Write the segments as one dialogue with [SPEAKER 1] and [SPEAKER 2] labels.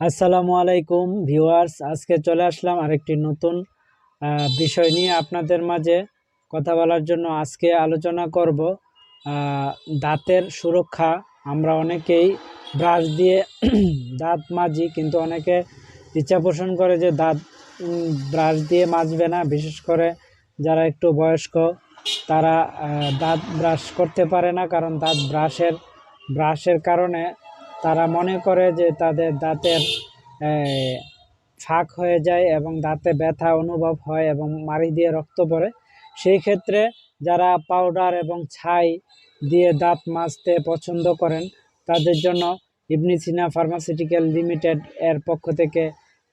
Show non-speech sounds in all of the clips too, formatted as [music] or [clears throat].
[SPEAKER 1] আসসালামু আলাইকুম, ভিউয়ার্স। আজকে চলে আসলাম আরেকটি নতুন বিষয় নিয়ে আপনাদের মাঝে। কথা বলার জন্য আজকে আলোচনা করব দাঁতের সুরক্ষা। আমরা অনেকেই ব্রাশ দিয়ে [clears throat] দাঁত মাজি, কিন্তু অনেকে ইচ্ছা পোষণ করে যে দাঁত ব্রাশ দিয়ে মাজবে না। বিশেষ করে যারা একটু বয়স্ক, তারা দাঁত ব্রাশ করতে পারে না, কারণ দাঁত ব্রাশের ব্রাশের কারণে তারা মনে করে যে তাদের দাঁতের ফাঁক হয়ে যায় এবং দাঁতে ব্যথা অনুভব হয় এবং মাড়ি দিয়ে রক্ত পড়ে। সেই ক্ষেত্রে যারা পাউডার এবং ছাই দিয়ে দাঁত মাজতে পছন্দ করেন, তাদের জন্য ইবনি সিনা ফার্মাসিউটিক্যাল লিমিটেড এর পক্ষ থেকে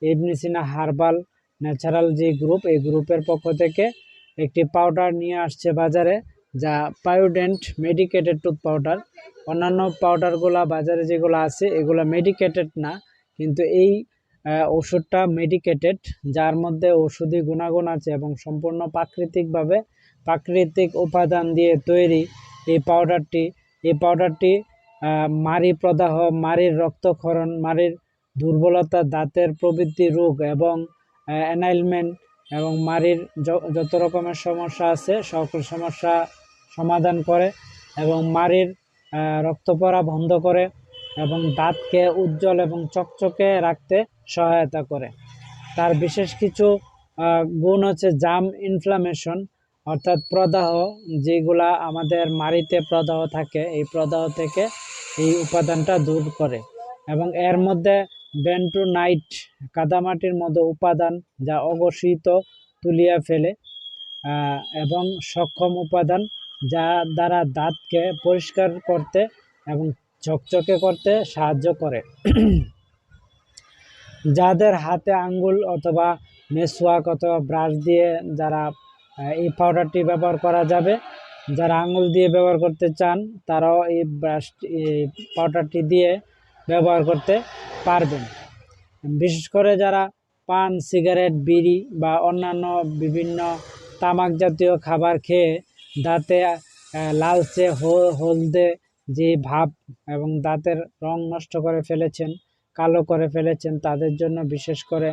[SPEAKER 1] ইবনি সিনা হার্বাল ন্যাচারাল যে গ্রুপ, এই গ্রুপের পক্ষ থেকে একটি পাউডার নিয়ে আসছে বাজারে। যা পায়োডেন্ট মেডিকেটেড টুথ পাউডার অন্যান্য পাউডারগুলা বাজারে যেগুলো আছে, এগুলো মেডিকেটেড না, কিন্তু এই ওষুধটা মেডিকেটেড যার মধ্যে ওষুধি গুণাগুণ আছে এবং সম্পূর্ণ প্রাকৃতিকভাবে প্রাকৃতিক উপাদান দিয়ে তৈরি এই পাউডারটি এই পাউডারটি মারি প্রদাহ মারির রক্তক্ষরণ মারির দুর্বলতা, দাঁতের প্রবৃত্তি রোগ এবং অ্যানাইলমেন্ট এবং মারির যত রকমের সমস্যা আছে, সকল সমস্যা সমাধান করে এবং মাড়ির আহ, রক্ত পড়া বন্ধ করে এবং দাঁতকে উজ্জ্বল এবং চকচকে রাখতে সহায়তা করে। তার বিশেষ কিছু গুণ হচ্ছে জাম ইনফ্লামেশন অর্থাৎ প্রদাহ যেগুলা আমাদের মাড়িতে প্রদাহ থাকে এই প্রদাহ থেকে এই উপাদানটা দূর করে। এবং এর মধ্যে বেন্টোনাইট কাদামাটির মতো উপাদান যা অঘোষিত তুলিয়া ফেলে এবং সক্ষম উপাদান যা দ্বারা দাঁতকে পরিষ্কার করতে এবং ঝকঝকে করতে সাহায্য করে। [clears throat] যাদের হাতে আঙ্গুল অথবা মেসওয়াক অথবা ব্রাশ দিয়ে যারা এই পাউডারটি ব্যবহার করা যাবে, যারা আঙ্গুল দিয়ে ব্যবহার করতে চান, তারাও এই ব্রাশ পাউডারটি দিয়ে ব্যবহার করতে পারবেন। বিশেষ করে যারা পান, সিগারেট, বিড়ি বা অন্যান্য বিভিন্ন তামাক জাতীয় খাবার খেয়ে দাঁতে লালচে হলদে যে ভাব এবং দাঁতের রং নষ্ট করে ফেলেছেন, কালো করে ফেলেছেন, তাদের জন্য বিশেষ করে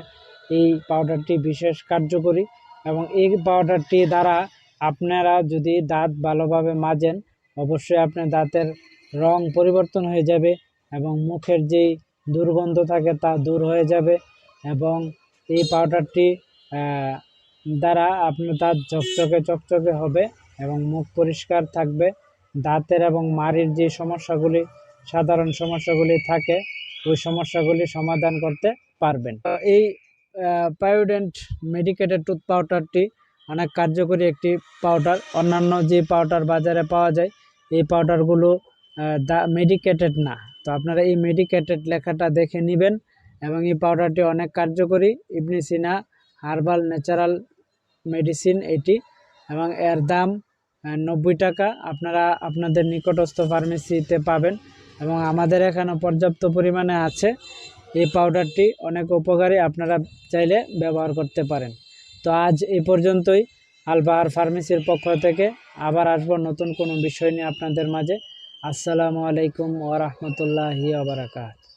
[SPEAKER 1] এই পাউডারটি বিশেষ কার্যকরী এবং এই পাউডারটি দ্বারা আপনারা যদি দাঁত ভালোভাবে মাজেন, অবশ্যই আপনার দাঁতের রং পরিবর্তন হয়ে যাবে এবং মুখের যেই দুর্গন্ধ থাকে তা দূর হয়ে যাবে এবং এই পাউডারটি দ্বারা আপনার দাঁত চকচকে চকচকে হবে। এবং মুখ পরিষ্কার থাকবে। দাঁতের এবং মাড়ির যে সমস্যাগুলি, সাধারণ সমস্যাগুলি থাকে, ওই সমস্যাগুলি সমাধান করতে পারবেন। এই পায়োডেন্ট মেডিকেটেড টুথ পাউডারটি অনেক কার্যকরী একটি পাউডার অন্যান্য যে পাউডার বাজারে পাওয়া যায়, এই পাউডারগুলো দা মেডিকেটেড না। তো আপনারা এই মেডিকেটেড লেখাটা দেখে নেবেন এবং এই পাউডারটি অনেক কার্যকরী। Ibn Sina herbal natural medicine এটি এবং এর দাম নব্বই টাকা আপনারা আপনাদের নিকটস্থ ফার্মেসিতে পাবেন এবং আমাদের এখানে পর্যাপ্ত পরিমাণে আছে। এই পাউডারটি অনেক উপকারী আপনারা চাইলে ব্যবহার করতে পারেন। তো আজ এই পর্যন্তই। আলবাহার ফার্মেসির পক্ষ থেকে আবার আসব নতুন কোনো বিষয় নিয়ে আপনাদের মাঝে। আসসালামু আলাইকুম ওরহমতুল্লাহি আবরাকাত